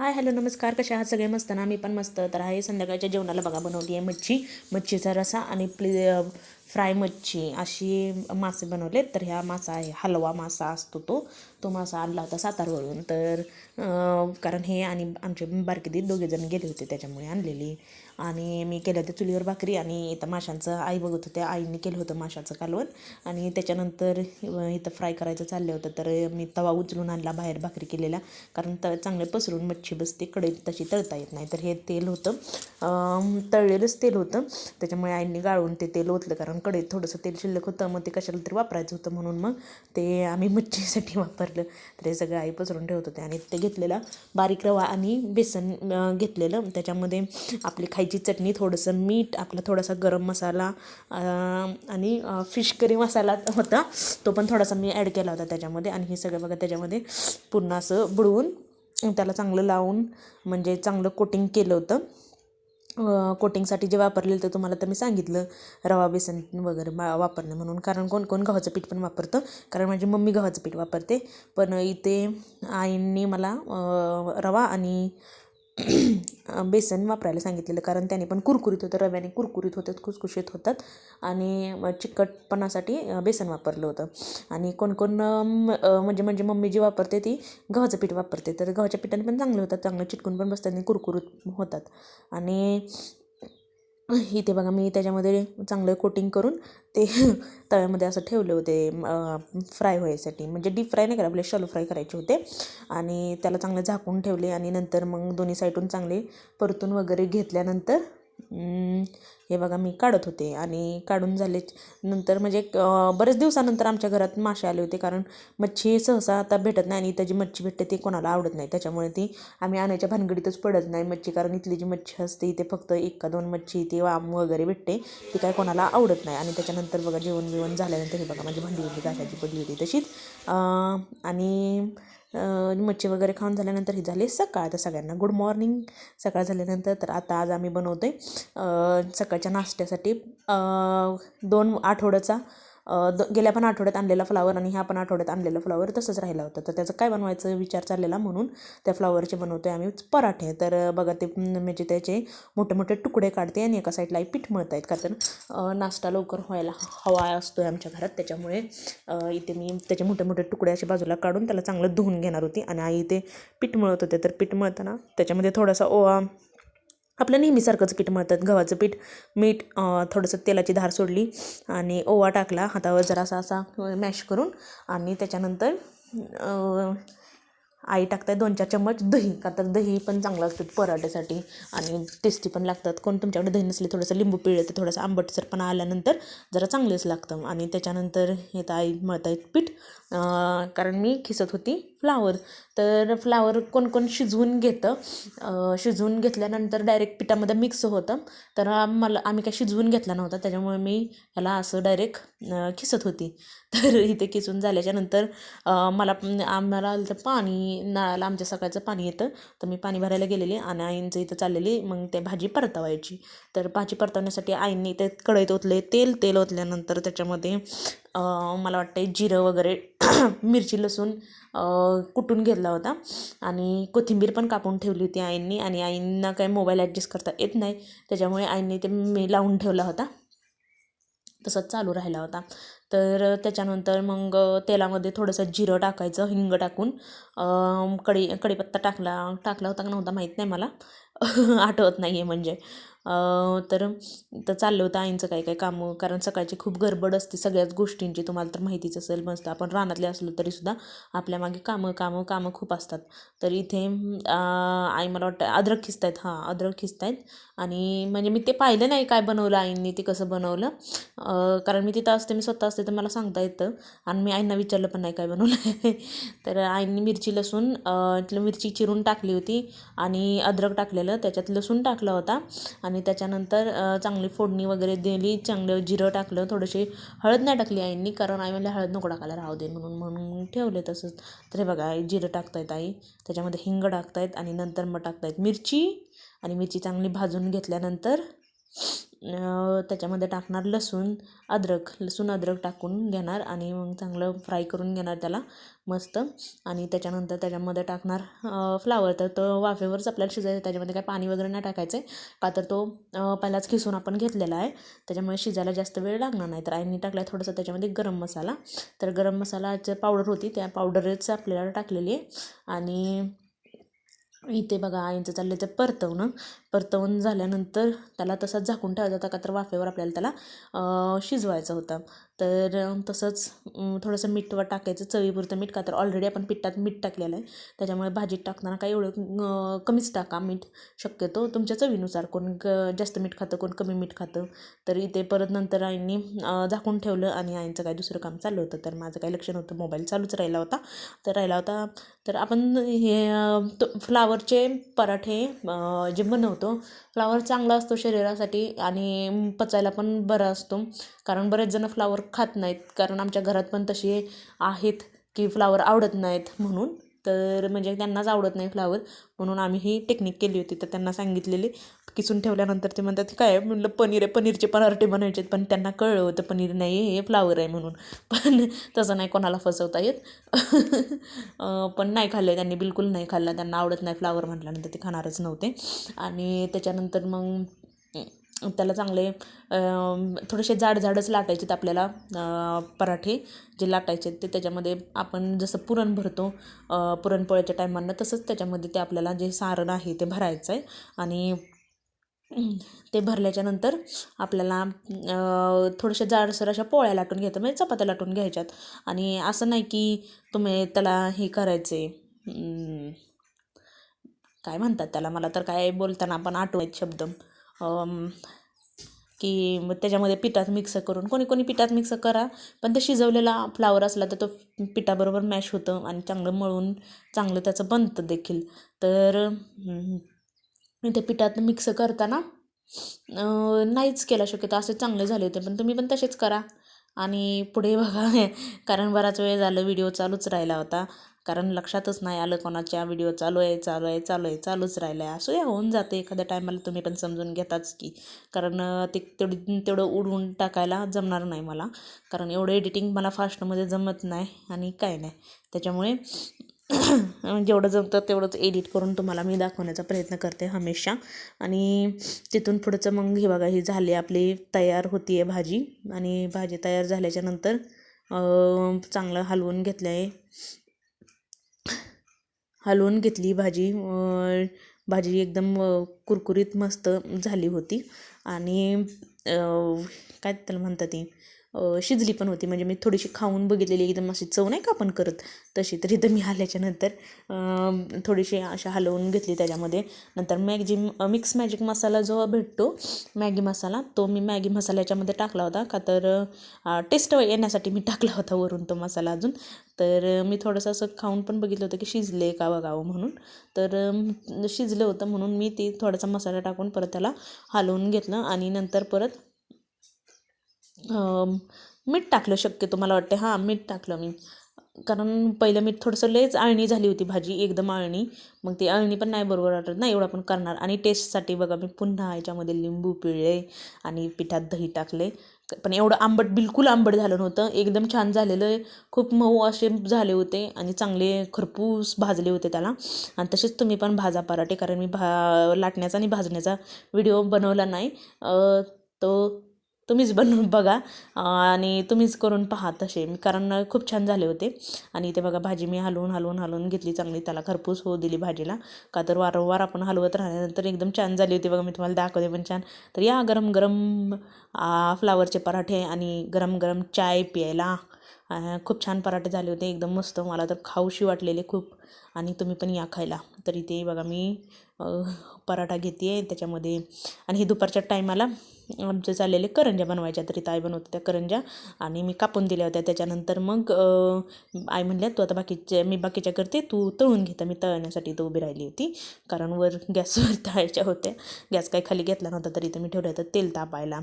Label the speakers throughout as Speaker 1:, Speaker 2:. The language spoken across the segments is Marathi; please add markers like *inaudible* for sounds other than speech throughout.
Speaker 1: हाय हॅलो नमस्कार. कशा आहात? सगळे मस्त ना? मी पण मस्त. तर आहे संध्याकाळच्या जेवणाला बघा बनवली आहे मच्छी. मच्छीचा रसा आणि प्ले फ्राय मच्छी. अशी मासे बनवले तर ह्या मासा आहे हलवा मासा असतो तो. तो मासा आणला होता सातारवरून. तर कारण हे आणि आमचे बारकेदी दोघेजण गेले होते त्याच्यामुळे आणलेली. आणि मी केलं होतं चुलीवर भाकरी आणि इथं माशांचं आई बघत होत्या आईने केलं होतं माशाचं कालवण. आणि त्याच्यानंतर इथं फ्राय करायचं चाललं होतं. तर मी तवा उचलून आणला बाहेर भाकरी केलेला कारण त चांगले पसरून मच्छी बसते कढईत तशी तळता येत नाही. तर हे तेल होतं. तळलेलंच तेल होतं. त्याच्यामुळे आईने गाळून ते तेल ओतलं. कारण कढईत थोडंसं तेल शिल्लक होतं. मग ते कशाला तरी वापरायचं होतं म्हणून मग ते आम्ही मच्छीसाठी *laughs* वापरलं. तर हे सगळं आई पसरून ठेवत होते. आणि ते घेतलेला बारीक रवा आणि बेसन घेतलेलं. त्याच्यामध्ये आपली खायची त्याची चटणी थोडंसं मीठ आपला थोडासा गरम मसाला आणि फिश करी मसाला होता. तो पण थोडासा मी ॲड केला होता त्याच्यामध्ये. आणि हे सगळं बघा त्याच्यामध्ये पूर्ण असं बुडवून त्याला चांगलं लावून म्हणजे चांगलं कोटिंग केलं होतं. कोटिंगसाठी जे वापरलेलं ते तुम्हाला तर मी सांगितलं रवा बेसन वगैरे वापरणं म्हणून. कारण कोण कोण गव्हाचं पीठ पण वापरतं. कारण माझी मम्मी गव्हाचं पीठ वापरते. पण इथे आईंनी मला रवा आणि बेसन वापरायला सांगितलेलं कारण त्याने पण कुरकुरीत होतं रव्याने कुरकुरीत होतात खुसखुशीत होतात. आणि चिकटपणासाठी बेसन वापरलं होतं. आणि कोणकोण म- म्हणजे म्हणजे मम्मी जी वापरते ती गव्हाचं पीठ वापरते. तर गव्हाच्या पिठाने पण चांगले होतात चांगलं चिटकून पण बसतात आणि कुरकुरीत होतात. आणि इथे बघा मी त्याच्यामध्ये चांगलं कोटिंग करून ते *laughs* तव्यामध्ये असं ठेवले होते फ्राय व्हायसाठी. म्हणजे डीप फ्राय नाही करा आपले शॅलो फ्राय करायचे होते. आणि त्याला चांगलं झाकून ठेवले आणि नंतर मग दोन्ही साईडून चांगले परतून वगैरे घेतल्यानंतर हे बघा मी काढत होते आणि काढून झाले. नंतर म्हणजे बरेच दिवसानंतर आमच्या घरात मासे आले होते कारण मच्छी सहसा आता भेटत नाही आणि इथं जी मच्छी भेटते ती कोणाला आवडत नाही. त्याच्यामुळे ती आम्ही आणायच्या भानगडीतच पडत नाही मच्छी कारण इथली जी मच्छी असते इथे फक्त एक का दोन मच्छी ती वाम वगैरे भेटते. ती काय कोणाला आवडत नाही. आणि त्याच्यानंतर बघा जेवण बिवण झाल्यानंतर हे बघा माझी भांडी बिंडी घासायची पडली होती तशीच. आणि मच्छी वगैरे खाऊन झाल्यानंतर ही झाली सकाळ. तर सगळ्यांना गुड मॉर्निंग सकाळ झाल्यानंतर तर आता आज आम्ही बनवतो आहे सकाळच्या नाश्त्यासाठी दोन आठवड्याचा द गेल्या पण आठवड्यात आणलेला फ्लावर आणि ह्या पण आठवड्यात आणलेला फ्लावर तसंच राहिला होता. तर त्याचं काय बनवायचं विचार चाललेला म्हणून त्या फ्लावरचे बनवतो आहे आम्ही पराठे. तर बघा ते म्हणजे त्याचे मोठे मोठे तुकडे काढते आणि एका साईडला पीठ मळत आहेत कारण नाश्ता लवकर व्हायला हवा असतो आहे आमच्या घरात. त्याच्यामुळे इथे मी त्याचे मोठे मोठे तुकडे असे बाजूला काढून त्याला चांगलं धुवून घेणार होती. आणि आई इथे पीठ मळत होते. तर पीठ मळताना त्याच्यामध्ये थोडासा ओवा आपलं नेहमीसारखंच पीठ मळतात. गव्हाचं पीठ मीठ थोडंसं तेलाची धार सोडली आणि ओवा टाकला. हातावर जरासा असा मॅश करून आणि त्याच्यानंतर आई टाकतात दोन चार चम्मच दही. का तर दही पण चांगलं असतं पराठ्यासाठी आणि टेस्टी पण लागतात. कोण तुमच्याकडे दही नसले थोडंसं लिंबू पिळलं तर थोडंसं आंबटसरपणा आल्यानंतर जरा चांगलेच लागतं. आणि त्याच्यानंतर हे तर आई आहेत पीठ. कारण मी खिसत होती. फ्लावर. तर फ्लावर कोण कोण शिजवून घेतं. शिजवून घेतल्यानंतर डायरेक्ट पिठामध्ये मिक्स होतं. तर मला आम्ही काय शिजवून घेतला नव्हता. त्याच्यामुळे मी ह्याला असं डायरेक्ट खिसत होती. *laughs* तर इथे खिसून झाल्याच्यानंतर मला आम्हाला तर पाणी नळाला आमच्या सकाळचं पाणी येतं. तर मी पाणी भरायला गेलेली आणि आईंचं इथं चाललेली. मग ते भाजी परतवायची. तर भाजी परतवण्यासाठी आईंनी ते कढईत ओतले. तेल तेल ओतल्यानंतर त्याच्यामध्ये मला वाटतं जिरं वगैरे *clears throat* मिरची लसूण कुटून घेतला होता. आणि कोथिंबीर पण कापून ठेवली होती आईंनी आणि आईंना काय मोबाईल ॲडजस्ट करता येत नाही. त्याच्यामुळे आईंनी ते मी लावून ठेवला होता. तसंच चालू राहिला होता. तर त्याच्यानंतर मग तेलामध्ये थोडंसं जिरं टाकायचं हिंग टाकून. कडी कढी कढीपत्ता टाकला टाकला होता का नव्हता माहीत नाही मला. *laughs* आठवत नाही आहे म्हणजे. तर तर चाललं होतं आईंचं काय काय कामं. कारण सकाळची खूप गडबड असते सगळ्याच गोष्टींची. तुम्हाला तर माहितीच असेल मस्त आपण रानातले असलो तरीसुद्धा आपल्या मागे कामं कामं कामं खूप असतात. तर इथे आई मला वाटतं अद्रक खिसतायत. हां अद्रक खिचतायत आणि म्हणजे मी ते पाहिलं नाही काय बनवलं आईंनी ते कसं बनवलं. कारण मी तिथं असते मी स्वतः असते तर मला सांगता येतं. आणि मी आईंना विचारलं पण नाही काय बनवलं *laughs* तर आईंनी मिरची लसूण मिरची चिरून टाकली होती. आणि अद्रक टाकलेलं. त्याच्यात लसूण टाकला होता. आणि त्याच्यानंतर चांगली फोडणी वगैरे दिली चांगलं जिरं टाकलं थोडीशी हळद नाही टाकली आईंनी कारण आई म्हणल्या हळद नको टाकायला राहू दे म्हणून म्हणून ठेवले तसंच. तर हे बघा आई जिरं टाकतायत आई. त्याच्यामध्ये हिंग टाकतायत आणि नंतर मग टाकतायत मिरची. आणि मिरची चांगली भाजून घेतल्यानंतर त्याच्यामध्ये टाकणार लसूण अद्रक लसूण अद्रक टाकून घेणार आणि मग चांगलं फ्राय करून घेणार त्याला मस्त. आणि त्याच्यानंतर त्याच्यामध्ये टाकणार फ्लावर तर तो वाफेवरच आपल्याला शिजायचं त्याच्यामध्ये काय पाणी वगैरे नाही टाकायचं आहे का तर तो पहिलाच खिसून आपण घेतलेला आहे. त्याच्यामुळे शिजायला जास्त वेळ लागणार नाही. तर आईने टाकला थोडंसं त्याच्यामध्ये गरम मसाला. तर गरम मसालाचं पावडर होती. त्या पावडरच आपल्याला टाकलेली आहे. आणि इथे बघा आईंचं चाललं ते परतवणं. परतवून झाल्यानंतर त्याला तसाच झाकून ठेवायचा होता का तर वाफेवर आपल्याला त्याला शिजवायचं होतं. तर तसंच थोडंसं मीठ टाकायचं चवीपुरतं मीठ का तर ऑलरेडी आपण पिठात मीठ टाकलेलं आहे. त्याच्यामुळे भाजीत टाकताना काही एवढं कमीच टाका मीठ. शक्यतो तुमच्या चवीनुसार कोण ग जास्त मीठ खातं कोण कमी मीठ खातं. तर इथे परत नंतर आईंनी झाकून ठेवलं आणि आईंचं काही दुसरं काम चाललं होतं. तर माझं काही लक्ष नव्हतं. मोबाईल चालूच राहिला होता. तर राहिला होता तर आपण हे तो फ्लावरचे पराठे जे बनवतो फ्लावर चांगला असतो शरीरासाठी आणि पचायला पण बरा असतो. कारण बरेच जण फ्लावर खात नाहीत. कारण आमच्या घरात पण तसे आहेत की फ्लावर आवडत नाहीत म्हणून. तर म्हणजे त्यांनाच आवडत नाही फ्लावर म्हणून आम्ही ही टेक्निक केली होती. तर त्यांना सांगितलेली किसून ठेवल्यानंतर ते म्हणतात "ते काय? म्हणलं पनीर आहे पनीरचे पराठे बनायचे पण त्यांना कळलं होतं पनीर नाही आहे, हे फ्लावर आहे म्हणून. *laughs* पण तसं नाही कोणाला फसवता येत. *laughs* पण नाही खाल्लं त्यांनी बिलकुल नाही खाल्लं. त्यांना आवडत नाही फ्लावर म्हटल्यानंतर ते खाणारच नव्हते. आणि त्याच्यानंतर मग त्याला चांगले थोडेसे जाड जाडच लाटायचे आहेत आपल्याला पराठे. जे लाटायचे आहेत ते त्याच्यामध्ये आपण जसं पुरण भरतो पुरणपोळ्याच्या टायमांना तसंच त्याच्यामध्ये ते आपल्याला जे सारण आहे ते भरायचं आहे. आणि ते भरल्याच्यानंतर आपल्याला थोड्याशा जाडसर अशा पोळ्या लाटून घ्यायचं म्हणजे चपात्या लाटून घ्यायच्यात. आणि असं नाही की तुम्ही त्याला हे करायचे काय म्हणतात त्याला? मला तर काय बोलताना आपण आठवायचे शब्द. की मग त्याच्यामध्ये पिठात मिक्स करून कोणी कोणी पिठात मिक्स करा पण ते शिजवलेला फ्लावर असला तर तो पिठाबरोबर मॅश होतं आणि चांगलं मळून चांगलं त्याचं बनतं देखील. तर ते पिठात मिक्स करताना नाहीच केला शक्यतो असे चांगले झाले होते पण तुम्ही पण तसेच करा. आणि पुढे बघा कारण बराच वेळ झालं व्हिडिओ चालूच राहिला होता. कारण लक्षातच नाही आलं कोणाच्या व्हिडिओ चालू आहे चालू आहे चालू आहे चालूच राहिलं आहे असं या होऊन जाते. एखाद्या टायमाला तुम्ही पण समजून घेताच की. कारण ते तेवढी तेवढं उडवून टाकायला जमणार नाही मला. कारण एवढं एडिटिंग मला फास्टमध्ये जमत नाही आणि काय नाही. त्याच्यामुळे *clears throat* जेवढं जमतं तेवढंच एडिट करून तुम्हाला मी दाखवण्याचा प्रयत्न करते हमेशा. आणि तिथून पुढचं मग हे बघा ही झाली आपली तयार होती आहे भाजी. आणि भाजी तयार झाल्याच्यानंतर चांगलं हलवून घेतलं आहे हलवून घेतली. भाजी भाजी एकदम कुरकुरीत मस्त झाली होती. आणि काय त्याला म्हणतात ती? शिजली पण होती. म्हणजे मी थोडीशी खाऊन बघितलेली एकदम अशी चव नाही का आपण करत? तशी. तर इथं मी आल्याच्यानंतर थोडीशी अशा हलवून घेतली त्याच्यामध्ये. नंतर मॅगी मिक्स मॅजिक मसाला जो भेटतो मॅगी मसाला तो मी मॅगी मसाला याच्यामध्ये टाकला होता. का तर टेस्ट येण्यासाठी मी टाकला होता वरून तो मसाला अजून. तर मी थोडंसं असं खाऊन पण बघितलं होतं की शिजले का बघावं म्हणून. तर शिजलं होतं म्हणून मी ती थोडासा मसाला टाकून परत त्याला हलवून घेतलं आणि नंतर परत मीठ टाकलं शक्यतो मला वाटते हां मीठ टाकलं मी. कारण पहिलं मीठ थोडंसं लयच आळणी झाली होती भाजी एकदम आळणी. मग ती आळणी पण नाही बरोबर वाटत नाही एवढं पण करणार. आणि टेस्टसाठी बघा मी पुन्हा याच्यामध्ये लिंबू पिळले आणि पिठात दही टाकले. पण एवढं आंबट बिलकुल आंबट झालं नव्हतं. एकदम छान झालेलं खूप मऊ असे झाले होते आणि चांगले खरपूस भाजले होते त्याला. आणि तसेच तुम्ही पण भाजा पराठे कारण मी भा लाटण्याचा आणि भाजण्याचा व्हिडिओ बनवला नाही. तो तुम्हीच बनवून बघा. आणि तुम्हीच करून पहा तसे. मी कारण खूप छान झाले होते. आणि ते बघा भाजी मी हलवून हलवून हलवून घेतली चांगली. त्याला खरपूस होऊ दिली भाजीला. का तर वारंवार आपण हलवत राहिल्यानंतर एकदम छान झाली होती. बघा मी तुम्हाला दाखवते पण छान. तर या गरम गरम फ्लावरचे पराठे आणि गरम गरम चाय प्यायला. खूप छान पराठे झाले होते. एकदम मस्त. मला तर खाऊशी वाटलेले खूप. आणि तुम्ही पण या खायला. तर इथे बघा मी पराठा घेते आहे त्याच्यामध्ये. आणि हे दुपारच्या टायमाला आमचे चाललेले करंज्या बनवायच्या तरी ताई बनवते त्या करंज्या. आणि मी कापून दिल्या होत्या त्याच्यानंतर मग आई म्हणल्या तू आता बाकीचे मी बाकीच्या करते तू तळून घेता मी तळण्यासाठी तर उभी राहिली होती कारण वर गॅसवर *laughs* तळायच्या होत्या. गॅस काही खाली घेतला नव्हता तरी तर मी ठेवलं होतं तेल तापायला.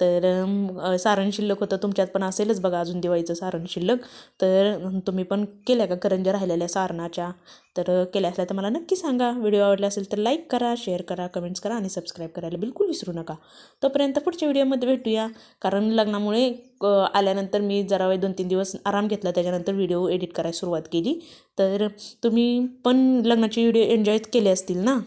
Speaker 1: तर सारण शिल्लक होतं तुमच्यात पण असेलच बघा अजून दिवाळीचं सारण शिल्लक. तर तुम्ही पण केल्या का करंज्या राहिलेल्या सारणाच्या? तर केल्या असल्या तर मला नक्की सांगा. व्हिडिओ आवडला असेल तर लाईक करा शेअर करा कमेंट्स करा आणि सबस्क्राईब करायला बिलकुल विसरू नका. तोपर्यंत पुढच्या व्हिडिओमध्ये भेटूया. कारण लग्नामुळे आल्यानंतर मी जरा वेळ दोन तीन दिवस आराम घेतला. त्याच्यानंतर व्हिडिओ एडिट करायला सुरुवात केली. तर तुम्ही पण लग्नाचे व्हिडिओ एन्जॉय केले असतील ना?